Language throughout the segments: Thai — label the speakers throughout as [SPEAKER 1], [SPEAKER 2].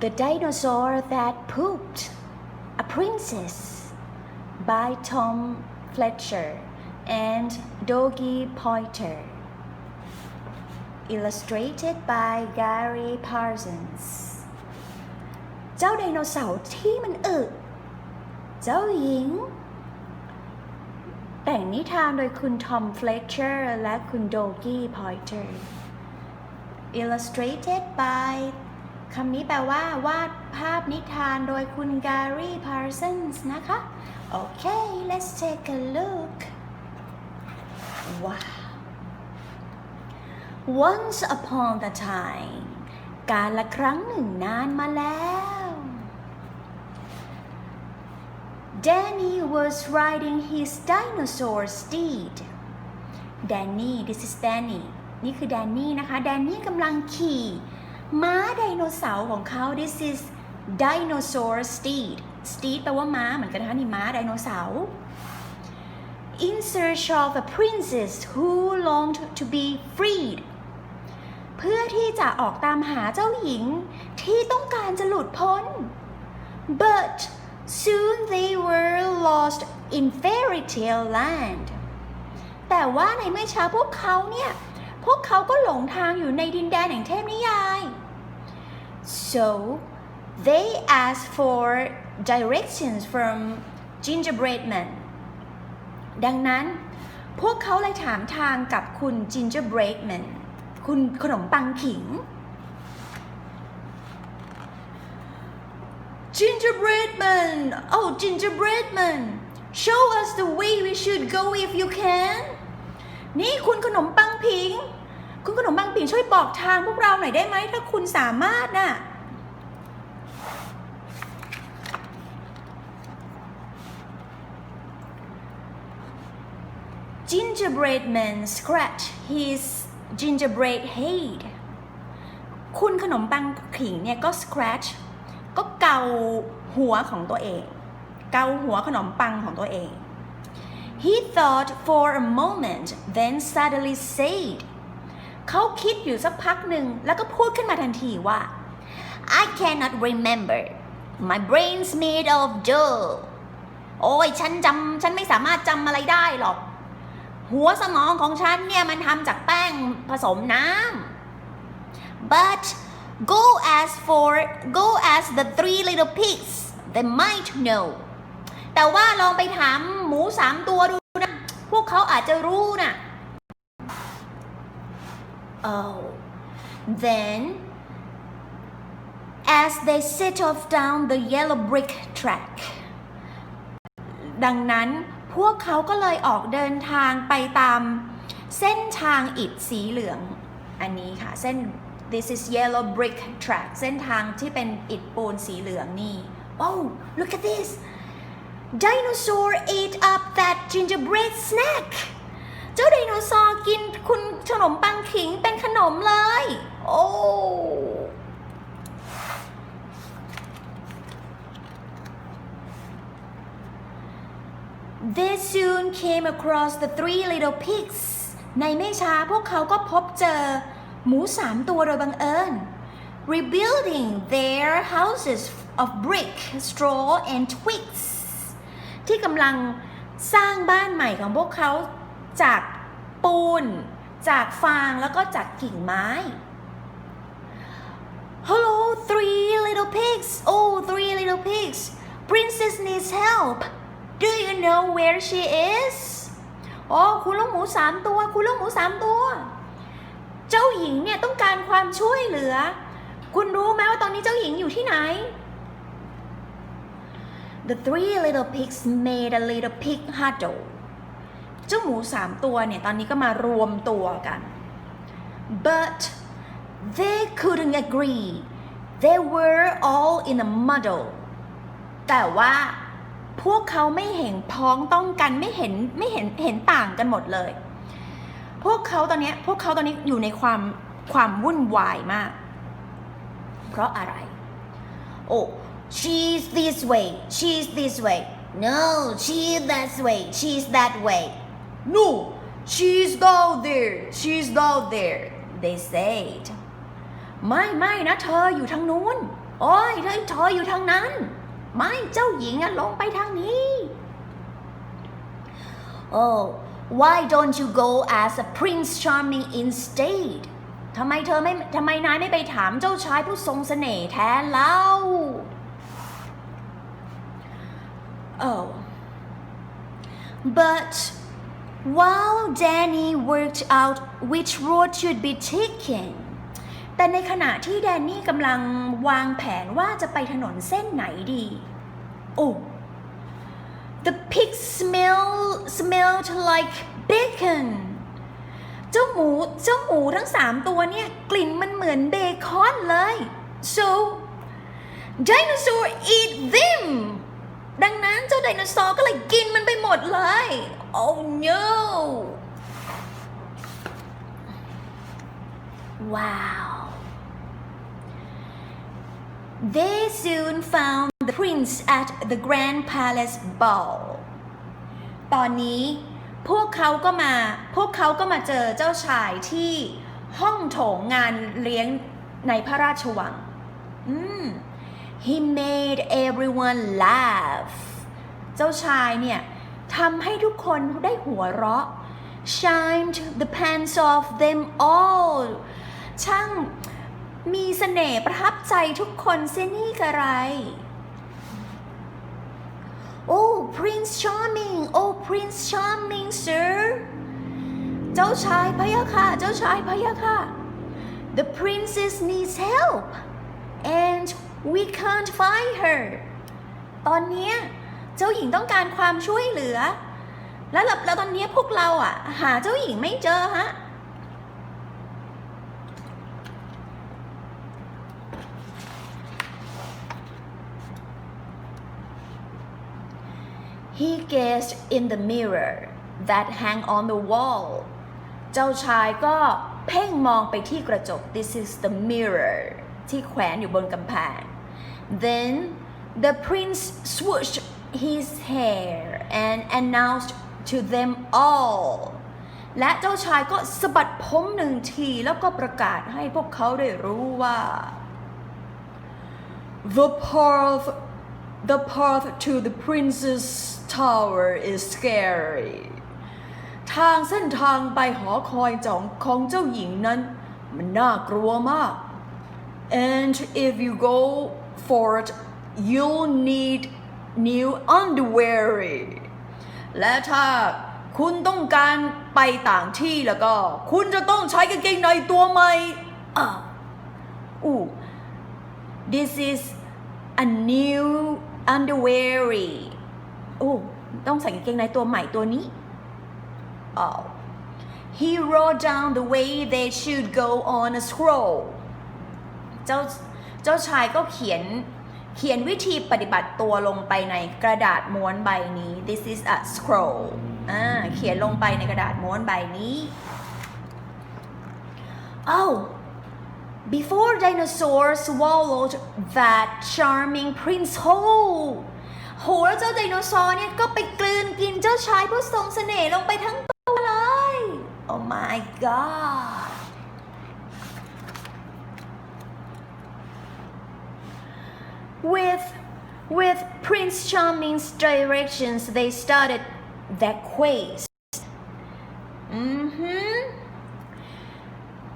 [SPEAKER 1] The Dinosaur That Pooped A Princess by Tom Fletcher and Doggy Pointer Illustrated by Gary Parsons เจ้าไดโนเสาร์ที่มันอึเจ้าหญิง แต่งนิทานโดยคุณทอม Fletcher และคุณโดกี้ Pointer Illustrated by คำนี้แปลว่าวาดภาพนิทานโดยคุณ Gary Parsons นะคะ โอเค let's take a look ว้าว Once upon a time การละครั้งหนึ่งนานมาแล้ว Danny was riding his dinosaur steed Danny this is Danny นี่คือ Danny นะคะ Danny กำลังขี่ ม้าไดโนเสาร์ของเขา this is dinosaur steed steed แปลว่าม้าเหมือนกันนะคะนี่ม้าไดโนเสาร์ in search of a princess who longed to be freed เพื่อที่จะออกตามหาเจ้าหญิงที่ต้องการจะหลุดพ้น but soon they were lost in fairy tale land แต่ว่าในไม่ช้าพวกเขาเนี่ย พวกเขาก็หลงทางอยู่ในดินแดนแห่งเทพนิยาย so they asked for directions from gingerbread man ดังนั้น พวกเขาเลยถามทางกับคุณ gingerbread man คุณขนมปังขิง gingerbread man oh gingerbread man show us the way we should go if you can นี่คุณขนมปังผิง คุณขนมปังผิงช่วยบอกทางพวกเราหน่อยได้ไหมถ้าคุณสามารถน่ะ gingerbread man scratch his gingerbread head คุณขนมปังผิงเนี่ยก็ scratch ก็เกาหัวของตัวเอง เกาหัวขนมปังของตัวเอง He thought for a moment then suddenly said เขาคิดอยู่สักพักหนึ่งแล้วก็พูดขึ้นมาทันทีว่า I cannot remember my brain's made of dough โอ้ยฉันจำฉันไม่สามารถจำอะไรได้หรอก หัวสมองของฉันเนี่ยมันทำจากแป้งผสมน้ำ but go as for go as the three little pigs they might know แต่ว่าลองไปถามหมูสามตัวดูนะ พวกเขาอาจจะรู้น่ะ oh then as they set off down the yellow brick track ดังนั้นพวกเขาก็เลยออกเดินทางไปตามเส้นทางอิฐสีเหลือง อันนี้ค่ะ เส้น this is yellow brick track เส้นทางที่เป็นอิฐปูนสีเหลืองนี่ oh look at this dinosaur ate up that gingerbread snack เจ้าไดโนเสาร์กินคุณขนมปังขิงเป็นขนมเลย โอ้ They soon came across the three little pigs ในไม่ช้าพวกเขาก็พบเจอ หมูสามตัวโดยบังเอิญ rebuilding their houses of brick, straw and twigs ที่กำลังสร้างบ้านใหม่ของพวกเขา จากปูน จากฟางแล้วก็จากกิ่งไม้ Hello three little pigs oh three little pigs princess needs help Do you know where she is อ๋อคุณลูกหมูสามตัว คุณลูกหมูสามตัว เจ้าหญิงเนี่ยต้องการความช่วยเหลือ คุณรู้ไหมว่าตอนนี้เจ้าหญิงอยู่ที่ไหน The three little pigs made a little pig huddle เจ้าหมูสามตัวเนี่ยตอนนี้ก็มารวมตัวกัน but they couldn't agree they were all in a muddle แต่ว่าพวกเขาไม่เห็นพ้องต้องกันไม่เห็นไม่เห็นเห็นต่างกันหมดเลย พวกเขาตอนนี้พวกเขาตอนนี้อยู่ในความความวุ่นวายมาก เพราะอะไร โอ้ she's this way she's this way no she's that way she's that way no she's down there she's down there they said ไม่ไม่นะเธออยู่ทางนู้น โอ้ยเธอเธออยู่ทางนั้น ไม่เจ้าหญิงอะลงไปทางนี้ Oh why don't you go as a prince charming instead ทำไมเธอไม่ทำไมนายไม่ไปถามเจ้าชายผู้ทรงเสน่ห์แทนเล่า Oh but while Danny worked out which road should be taken แต่ในขณะที่แดนนี่กำลังวางแผนว่าจะไปถนนเส้นไหนดี โอ้ The pig smell smelled like bacon เจ้าหมูเจ้าหมูทั้งสามตัวเนี่ยกลิ่นมันเหมือนเบคอนเลย so dinosaur eat them ดังนั้นเจ้าไดโนเสาร์ก็เลยกินมันไปหมดเลย oh no wow They soon found the prince at the grand palace ball ตอนนี้พวกเขาก็มาพวกเขาก็มาเจอเจ้าชายที่ห้องโถงงานเลี้ยงในพระราชวัง อืม he made everyone laugh เจ้าชายเนี่ย ทำให้ทุกคนได้หัวเราะ shined the pants off them all ช่างมีเสน่ห์ประทับใจทุกคนเสียนี่กระไร Oh Prince Charming Oh Prince Charming sir เจ้าชายพะยะค่ะเจ้าชายพะยะค่ะ The princess needs help and we can't find her ตอนเนี้ย เจ้าหญิงต้องการความช่วยเหลือ แล้วแล้วตอนนี้พวกเราอะ หาเจ้าหญิงไม่เจอฮะ He gazed in the mirror that hang on the wall เจ้าชายก็เพ่งมองไปที่กระจก This is the mirror ที่แขวนอยู่บนกำแพง Then the prince swooshed his hair and announced to them all และเจ้าชายก็สะบัดผมหนึ่งทีแล้วก็ประกาศให้พวกเขาได้รู้ว่า The path the path to the prince's tower is scary ทางเส้นทางไปหอคอยจองของเจ้าหญิงนั้น มันน่ากลัวมาก and if you go for it you'll need new underwear และถ้าคุณต้องการไปต่างที่แล้วก็ คุณจะต้องใช้กางเกงในตัวใหม่อะอู้ this is a new underwear โอ้ต้องใส่กางเกงในตัวใหม่ตัวนี้ Oh he wrote down the way they should go on a scroll เจ้าเจ้าชายก็เขียน เขียนวิธีปฏิบัติตัวลงไปในกระดาษม้วนใบนี้ this is a scroll อ่าเขียนลงไปในกระดาษม้วนใบนี้ Oh before dinosaurs swallowed that charming prince whole โหแล้วเจ้าไดโนเสาร์เนี่ยก็ไปกลืนกินเจ้าชายผู้ทรงเสน่ห์ลงไปทั้งตัวเลย Oh my god with with Prince Charming's directions they started their quest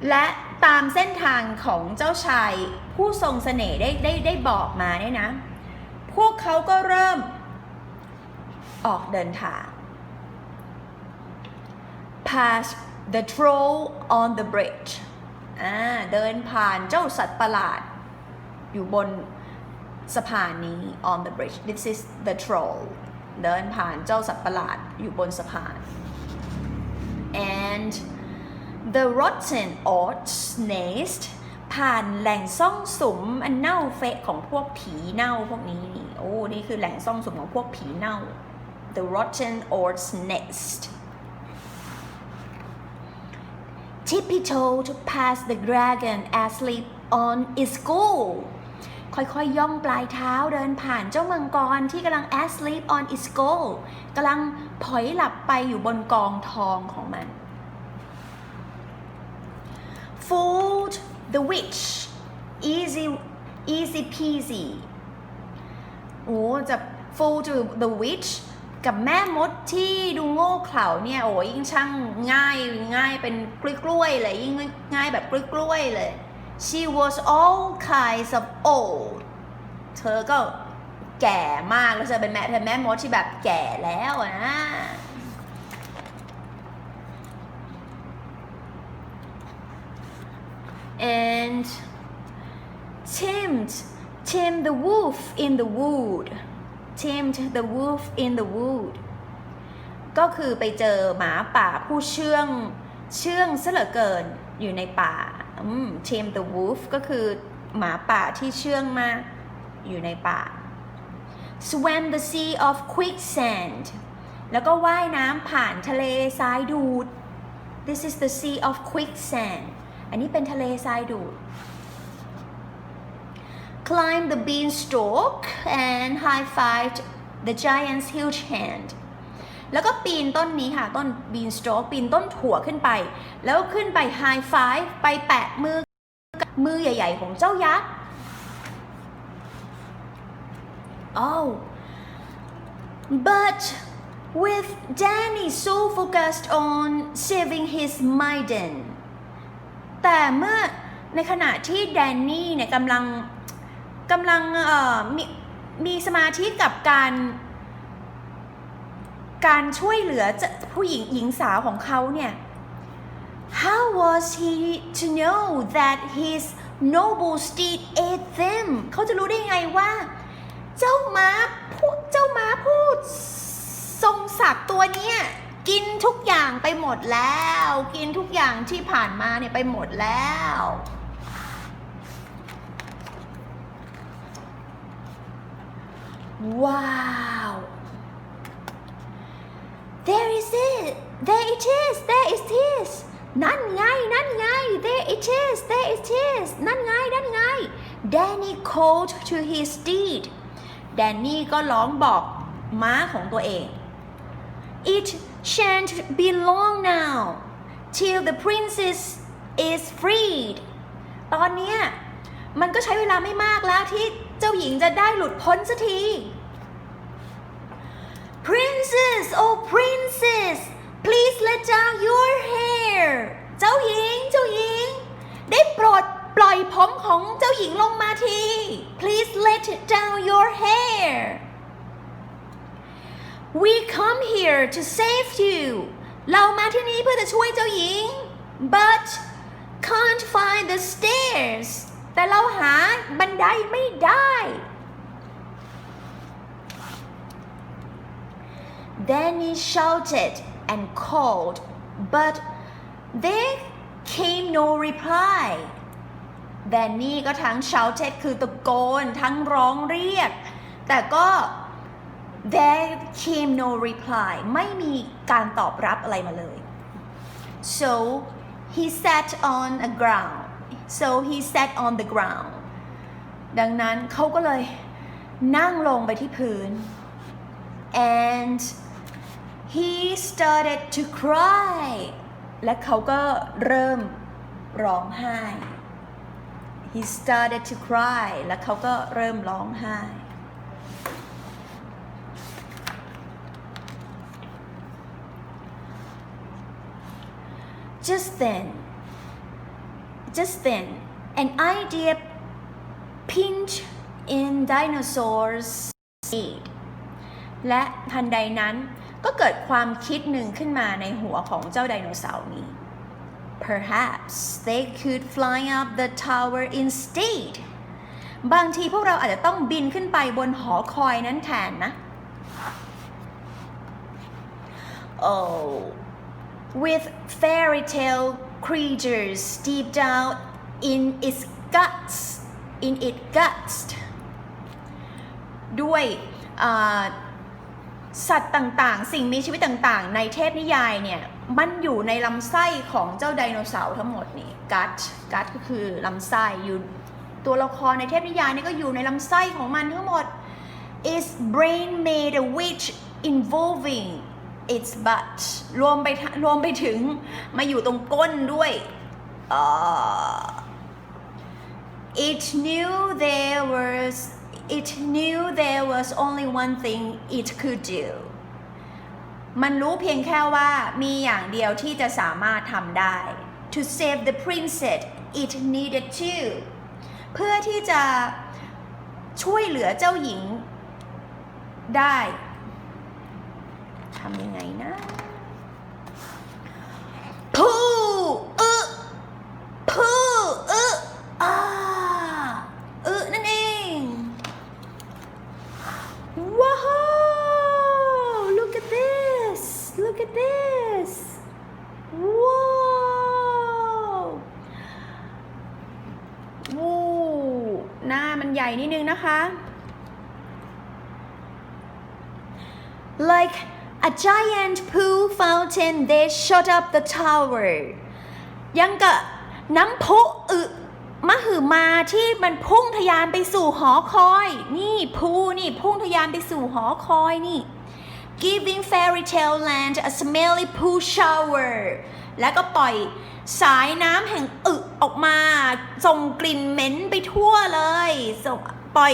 [SPEAKER 1] และตามเส้นทางของเจ้าชายผู้ทรงเสน่ห์ได้ได้ได้บอกมาเนี่ยนะ พวกเขาก็เริ่มออกเดินทาง past the troll on the bridge อ่าเดินผ่านเจ้าสัตว์ประหลาดอยู่บน สะพานนี้ on the bridge this is the troll เดินผ่านเจ้าสัตว์ประหลาดอยู่บนสะพาน and the rotten oats nest ผ่านแหล่งซ่องสุมอันเน่าเฟะของพวกผีเน่าพวกนี้นี่โอ้นี่คือแหล่งซ่องสุมของพวกผีเน่า the rotten oats nest tiptoed past the dragon asleep on its goal ค่อยๆย่องปลายเท้าเดินผ่านเจ้ามังกรที่กำลัง asleep on its goal กำลังผอยหลับไปอยู่บนกองทองของมัน fooled the witch easy easy peasy โอ้จะ fool to the witch กับแม่มดที่ดูโง่เขลาเนี่ยโอ้ยิ่งช่างง่ายง่ายเป็นกล้วยๆเลยยิ่งง่ายแบบกล้วยๆเลย she was all kinds of old เธอก็แก่มากแล้วเธอเป็นแม่เป็นแม่มดที่แบบแก่แล้วนะ and tamed tamed the wolf in the wood tamed the wolf in the wood ก็คือไปเจอหมาป่าผู้เชื่องเชื่องซะเหลือเกินอยู่ในป่า อืม tame the wolf ก็คือหมาป่าที่เชื่องมากอยู่ในป่า swam the sea of quicksand แล้วก็ว่ายน้ำผ่านทะเลทรายดูด this is the sea of quicksand อันนี้เป็นทะเลทรายดูด climb the beanstalk and high-fived the giant's huge hand แล้วก็ปีนต้นนี้ค่ะ ต้น beanstalk ปีนต้นถั่วขึ้นไป แล้วขึ้นไป high five ไปแปะมือมือใหญ่ ๆ ของเจ้ายักษ์ oh but with Danny so focused on saving his maiden แต่เมื่อในขณะที่แดนนี่เนี่ยกำลังกำลังมีมีสมาธิกับการ การช่วยเหลือผู้หญิงหญิงสาวของเขาเนี่ย How was he to know that his noble steed ate them เขาจะรู้ได้ไงว่า เจ้าม้าผู้เจ้าม้าผู้ทรงศักดิ์ตัวเนี้ยกินทุกอย่างไปหมดแล้ว กินทุกอย่างที่ผ่านมาเนี่ยไปหมดแล้ว ว้าว there is it there it is there it is นั่นไง นั่นไง there it is there it is นั่นไง นั่นไง Danny called to his steed แดนนี่ก็ร้องบอกม้าของตัวเอง It shan't be long now till the princess is freed ตอนเนี้ยมันก็ใช้เวลาไม่มากแล้วที่เจ้าหญิงจะได้หลุดพ้นสักที Princess oh princess please let down your hair เจ้าหญิง เจ้าหญิง ได้โปรดปล่อยผมของเจ้าหญิงลงมาที Please let down your hair We come here to save you เรามาที่นี่เพื่อจะช่วยเจ้าหญิง but can't find the stairs แต่เราหาบันไดไม่ได้ Then he shouted and called but there came no reply แดนนี่ก็ทั้ง shouted คือตะโกน ทั้งร้องเรียก แต่ก็ there came no reply ไม่มีการตอบรับอะไรมาเลย so he sat on a ground so he sat on the ground ดังนั้นเขาก็เลยนั่งลงไปที่พื้น and he started to cry และเขาก็เริ่มร้องไห้ he started to cry และเขาก็เริ่มร้องไห้ just then just then an idea pinched in dinosaur's head และทันใดนั้น ก็เกิดความคิดหนึ่งขึ้นมาในหัวของเจ้าไดโนเสาร์นี้ Perhaps they could fly up the tower instead บางทีพวกเราอาจจะต้องบินขึ้นไปบนหอคอยนั้นแทนนะ Oh with fairy tale creatures deep down in its guts in its guts ด้วยอ่า สัตว์ต่างๆ สิ่งมีชีวิตต่างๆ ในเทพนิยายเนี่ยมันอยู่ในลำไส้ของเจ้าไดโนเสาร์ทั้งหมดนี่กัตกัตก็คือลำไส้อยู่ตัวละครในเทพนิยายนี่ก็อยู่ในลำไส้ของมันทั้งหมด its brain made a witch involving its butt รวมไปรวมไปถึงมาอยู่ตรงก้นด้วยเอ่อ It knew there was it knew there was only one thing it could do มันรู้เพียงแค่ว่ามีอย่างเดียวที่จะสามารถทำได้ to save the princess it needed to เพื่อที่จะช่วยเหลือเจ้าหญิงได้ทำยังไงนะพูอึพูอึอ่าอึนั่นเอง ว้าว look at this look at this ว้าววู้หน้ามันใหญ่นิดนึงนะคะ like a giant pool fountain they shot up the tower ยังกับน้ำพุอึมหึมาที่มันพุ่งทะยานไปสู่หอคอย นี่พูนี่พุ่งทะยานไปสู่หอคอยนี่ giving fairy tale land a smelly pool shower แล้วก็ปล่อยสายน้ำแห่งอึออกมาส่งกลิ่นเหม็นไปทั่วเลยส่งปล่อย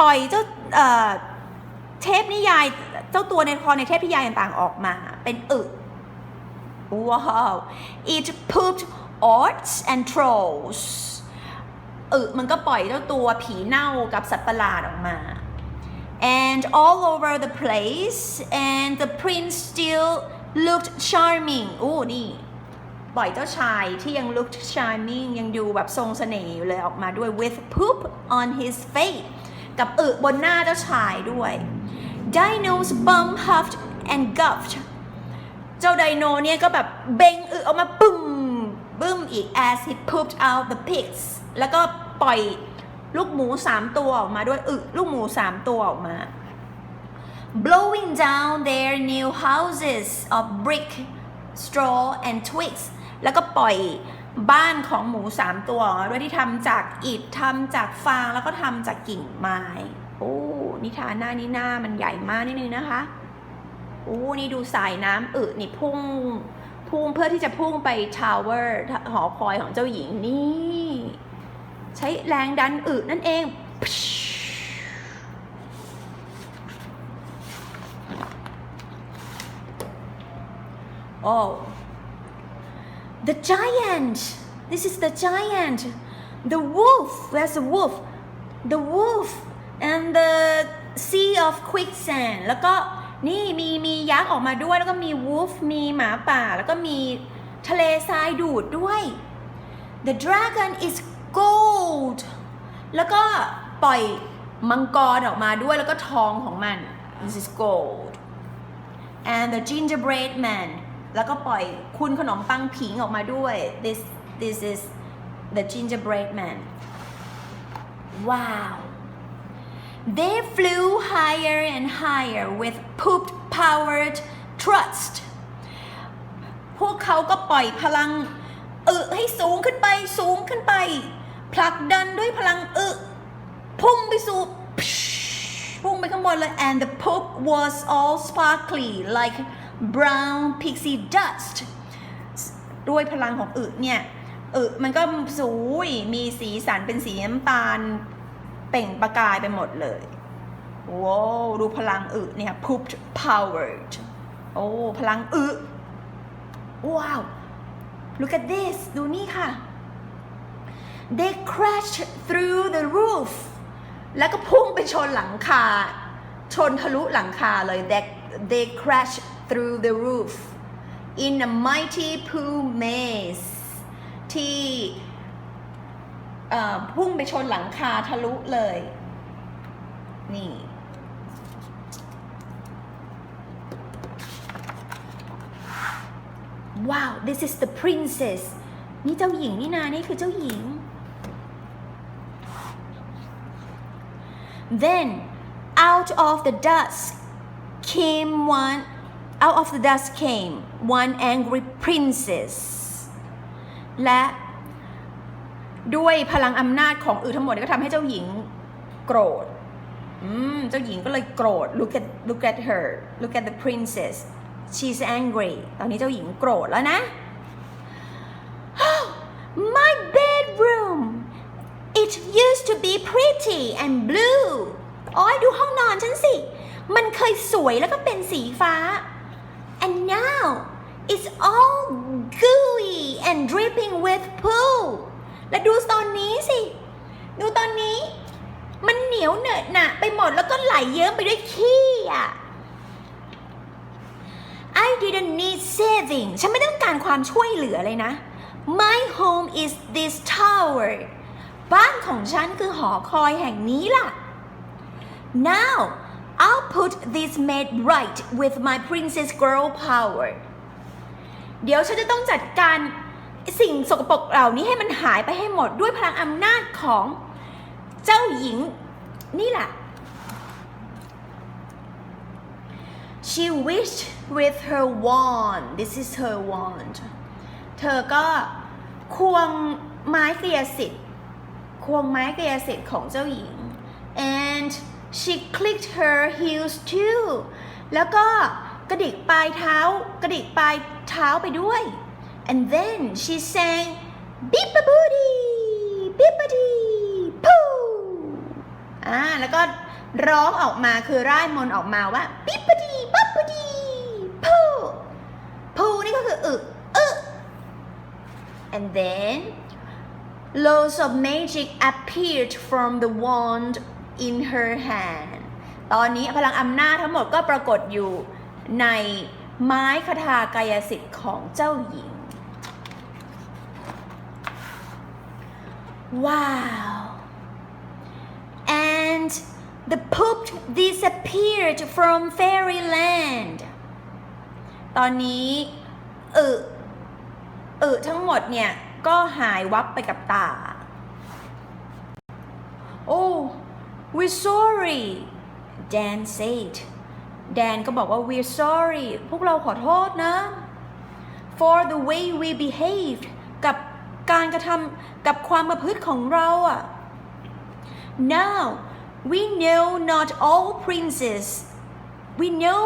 [SPEAKER 1] ปล่อยเจ้าเออเทพนิยาย เจ้าตัวในครในเทพนิยายต่างๆออกมา เป็นอึว้าว it pooped orcs and trolls อึมันก็ปล่อยเจ้าตัวผีเน่ากับสัตว์ประหลาดออกมา and all over the place and the prince still looked charming โอ้นี่ปล่อยเจ้าชายที่ยัง looked charming ยังดูแบบทรงเสน่ห์อยู่เลยออกมาด้วย with poop on his face กับอึบนหน้าเจ้าชายด้วย dinos bum huffed and guffed เจ้าไดโนเนี่ยก็แบบเบงอึออกมาปึ้มบึ้มอีก as he pooped out the pigs แล้วก็ปล่อยลูกหมูสามตัวออกมาด้วยอึลูกหมูสามตัวออกมา blowing down their new houses of brick straw and twigs แล้วก็ปล่อยบ้านของหมูสามตัวด้วยที่ทำจากอิฐทำจากฟางแล้วก็ทำจากกิ่งไม้โอ้ นิทานหน้านี้หน้ามันใหญ่มากนิดนึงนะคะโอ้นี่ดูสายน้ำอึนี่พุ่ง พุ่งเพื่อที่จะพุ่งไปทาวเวอร์หอคอยของเจ้าหญิงนี่ ใช้แรงดันอึนั่นเอง โอ้ the giant this is the giant the wolf where's the wolf the wolf and the sea of quicksand แล้วก็นี่มีมียักษ์ออกมาด้วยแล้วก็มี wolf มีหมาป่า แล้วก็มีทะเลทรายดูดด้วย the dragon is gold แล้วก็ปล่อยมังกรออกมาด้วยแล้วก็ทองของมัน this is gold and the gingerbread man แล้วก็ปล่อยคุณขนมปังผิงออกมาด้วย this this is the gingerbread man wow they flew higher and higher with poop powered thrust พวกเขาก็ปล่อยพลังอึให้สูงขึ้นไปสูงขึ้นไป ผลักดันด้วยพลังอึพุ่งไปสู่พุ่งไปข้างบนเลย and the poop was all sparkly like brown pixie dust ด้วยพลังของอึเนี่ยอึมันก็สวยมีสีสันเป็นสีน้ำตาล เปล่งประกายไปหมดเลยว้าวดูพลังอึเนี่ย pooped powered โอ้พลังอึว้าว look at this ดูนี่ค่ะ they crashed through the roof แล้วก็พุ่งไปชนหลังคา ชนทะลุหลังคาเลย they they crashed through the roof in a mighty poo maze ที่ พุ่งไปชนหลังคาทะลุเลย นี่ ว้าว this is the princess นี่เจ้าหญิงนี่นา นี่คือเจ้าหญิง then out of the dust came one out of the dust came one angry princess และ ด้วยพลังอำนาจของอือทั้งหมดก็ทำให้เจ้าหญิงโกรธอืมเจ้าหญิงก็เลยโกรธ look at look at her look at the princess she's angry ตอนนี้เจ้าหญิงโกรธแล้วนะ my bedroom it used to be pretty and blue โอ้ยดูห้องนอนฉันสิ มันเคยสวยแล้วก็เป็นสีฟ้า and now it's all gooey and dripping with poo และดูตอนนี้สิ ดูตอนนี้ มันเหนียวเหนอะหนะไปหมดแล้วก็ไหลเยิ้มไปด้วยขี้อะ I didn't need saving ฉันไม่ต้องการความช่วยเหลือเลยนะ My home is this tower บ้านของฉันคือหอคอยแห่งนี้ล่ะ Now I'll put this maid right with my princess girl power เดี๋ยวฉันจะต้องจัดการ สิ่งสกปรกเหล่านี้ให้มันหายไปให้หมดด้วยพลังอำนาจของเจ้าหญิงนี่แหละ She wished with her wand this is her wand เธอก็ควงไม้กายสิทธิ์ควงไม้กายสิทธิ์ของเจ้าหญิง and she clicked her heels too แล้วก็กระดิกปลายเท้ากระดิกปลายเท้าไปด้วย and then she sang beep a booty beep a dee poo อ่าแล้วก็ร้องออกมาคือร่ายมนต์ออกมาว่า beep a dee bop a dee poo poo นี่ก็คืออึอึ and then loads of magic appeared from the wand in her hand ตอนนี้พลังอำนาจทั้งหมดก็ปรากฏอยู่ในไม้คทากายสิทธิ์ของเจ้าหญิง Wow and the poop disappeared from fairyland ตอนนี้อึอึทั้งหมดเนี่ย ก็หายวับไปกับตา Oh we're sorry Dan said แดนก็บอกว่า we're sorry พวกเราขอโทษนะ for the way we behaved การกระทำกับความประพฤติของเราอะ now we know not all princes we know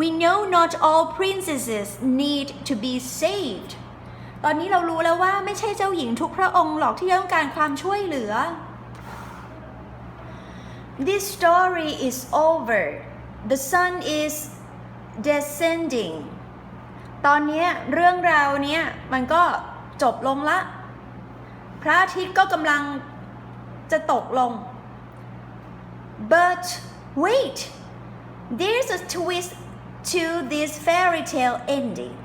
[SPEAKER 1] we know not all princesses need to be saved ตอนนี้เรารู้แล้วว่าไม่ใช่เจ้าหญิงทุกพระองค์หรอกที่ต้องการความช่วยเหลือ This story is over the sun is descending ตอนนี้เรื่องราวเนี้ยมันก็ จบลงละ พระอาทิตย์ก็กำลังจะตกลง but wait there's a twist to this fairy tale ending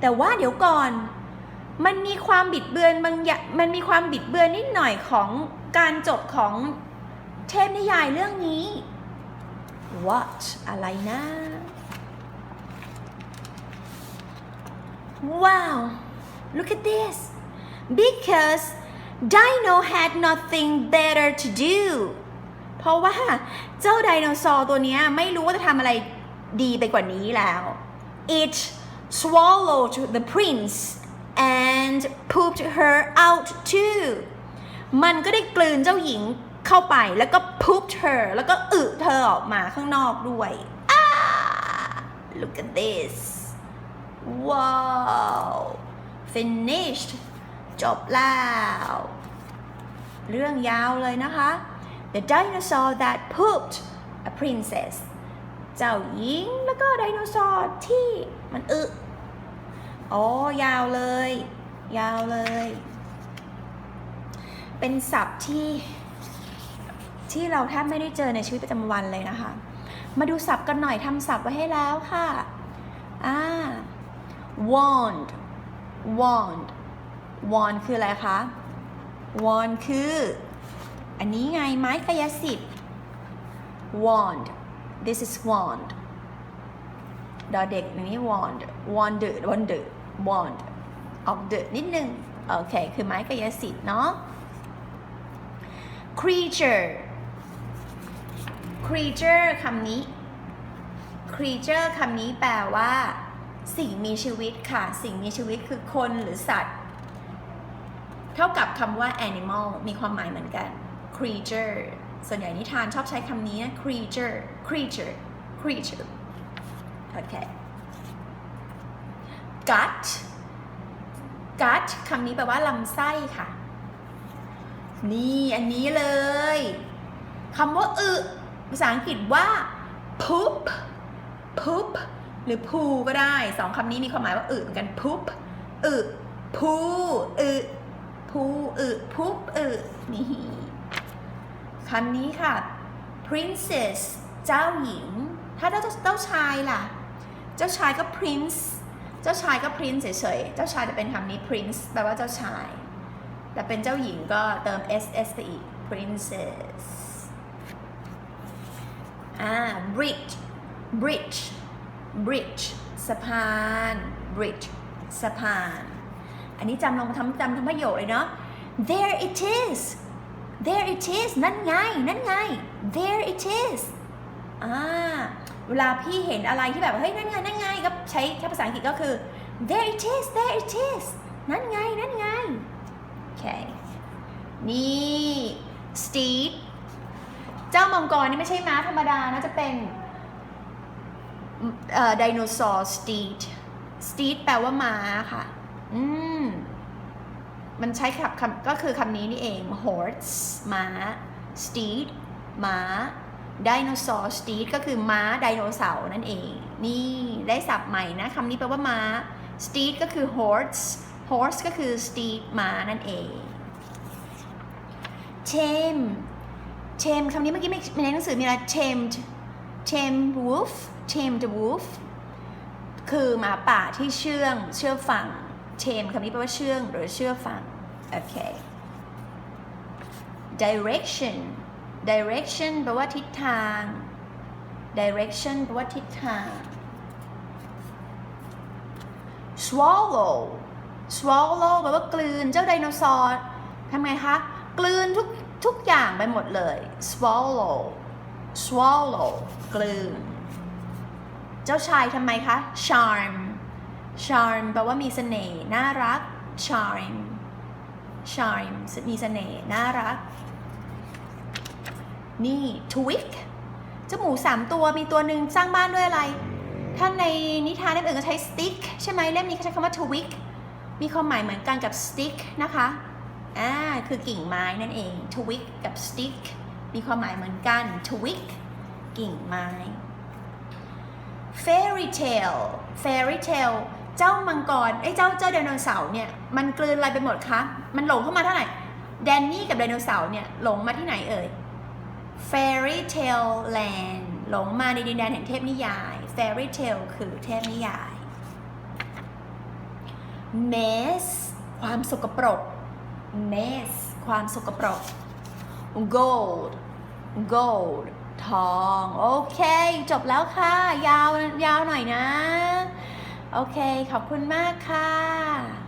[SPEAKER 1] แต่ว่าเดี๋ยวก่อน มันมีความบิดเบือนบางอย่างมันมีความบิดเบือนนิดหน่อยของการจบของเทพนิยายเรื่องนี้ what อะไรนะ wow look at this because Dino had nothing better to do เพราะว่าเจ้าไดโนเสาร์ตัวนี้ไม่รู้ว่าจะทำอะไรดีไปกว่านี้แล้ว it swallowed the prince and pooped her out too มันก็ได้กลืนเจ้าหญิงเข้าไปแล้วก็ pooped her แล้วก็อึเธอออกมาข้างนอกด้วยอ่า look at this wow finished จบแล้ว เรื่องยาวเลยนะคะ The dinosaur that pooped a princess เจ้าหญิงแล้วก็ไดโนเสาร์ที่มันอึอ๋อยาวเลย ยาวเลย เป็นศัพท์ที่ที่เราแทบไม่ได้เจอในชีวิตประจำวันเลยนะคะ มาดูศัพท์กันหน่อยทำศัพท์ไว้ให้แล้วค่ะอ่า wand wand wand คืออะไรคะ wand คือ อันนี้ไงไม้กายสิทธิ์ wand this is wand ดอเด็กนี้ wand wand wand wand ออกเดนิดนึง โอเค คือไม้กายสิทธิ์เนาะ creature creature คำนี้ creature คำนี้แปลว่า สิ่งมีชีวิตค่ะ สิ่งมีชีวิตคือคนหรือสัตว์ เท่ากับคำว่า animal มีความหมายเหมือนกัน creature ส่วนใหญ่นิทานชอบใช้คำนี้นะ creature creature creature โอเค gut gut คำนี้แปลว่าลำไส้ค่ะ นี่อันนี้เลยคำว่าอึภาษาอังกฤษว่า poop poop หรือ poo ก็ได้สองคำนี้มีความหมายว่าอึเหมือนกัน poop อึ poo อึ poo อึ poop อึนี่คำนี้ค่ะ princess เจ้าหญิง ถ้าเจ้าเจ้าชายล่ะ เจ้าชายก็ prince เจ้าชายก็ prince เฉยๆ เจ้าชายจะเป็นคำนี้ prince แปลว่าเจ้าชาย แต่เป็นเจ้าหญิงก็เติม ss ไปอีก princess อ่า bridge bridge bridge สะพาน bridge สะพาน อันนี้จำลองทำจำทั้งประโยคเลยเนาะ there it is there it is นั่นไง นั่นไง there it is อ่าเวลาพี่เห็นอะไรที่แบบ เฮ้ย นั่นไง นั่นไง ก็ใช้แค่ภาษาอังกฤษก็คือ there it is there it is นั่นไง นั่นไง โอเค นี่ steed เจ้ามังกรนี่ไม่ใช่ม้าธรรมดานะ จะเป็น ไดโนเสาร์ steed steed แปลว่าม้าค่ะ อืม มันใช้คำคำก็คือคำนี้นี่เอง horse ม้า steed ม้าไดโนเสาร์ steed ก็คือม้าไดโนเสาร์นั่นเอง นี่ได้ศัพท์ใหม่นะคำนี้แปลว่าม้า steed ก็คือ horse horse ก็คือ steed ม้านั่นเอง tame tame คำนี้เมื่อกี้ในหนังสือมีอะไร tamed tame wolf tamed wolf คือหมาป่าที่เชื่องเชื่อฟัง tame คำนี้แปลว่าเชื่องหรือเชื่อฟัง โอเค direction direction แปลว่าทิศทาง direction แปลว่าทิศทาง swallow swallow แปลว่ากลืนเจ้าไดโนเสาร์ทำไงคะ กลืนทุกทุกอย่างไปหมดเลย swallow swallow กลืน เจ้าชายทำไมคะ charm charm แปลว่ามีเสน่ห์น่ารัก charm charm มีเสน่ห์น่ารัก นี่ twig เจ้าหมูสามตัวมีตัวหนึ่งสร้างบ้านด้วยอะไร ถ้าในนิทานเล่มอื่นก็ใช้ stick ใช่ไหมเล่มนี้เขาใช้คำว่า twig มีความหมายเหมือนกันกับ stick นะคะ อ่า คือกิ่งไม้นั่นเอง twig กับ stick มีความหมายเหมือนกัน twig กิ่งไม้ fairy tale fairy tale เจ้ามังกรไอ้เจ้าเจ้าไดโนเสาร์เนี่ยมันกลืนอะไรไปหมดคะ มันหลงเข้ามาเท่าไหร่แดนนี่กับไดโนเสาร์เนี่ยหลงมาที่ไหนเอ่ย fairy tale land หลงมาในดินแดนแห่งเทพนิยาย fairy tale คือเทพนิยาย mess ความสกปรก mess ความสกปรก gold gold ทอง โอเค จบแล้วค่ะ ยาวยาวหน่อยนะ โอเค ขอบคุณมากค่ะ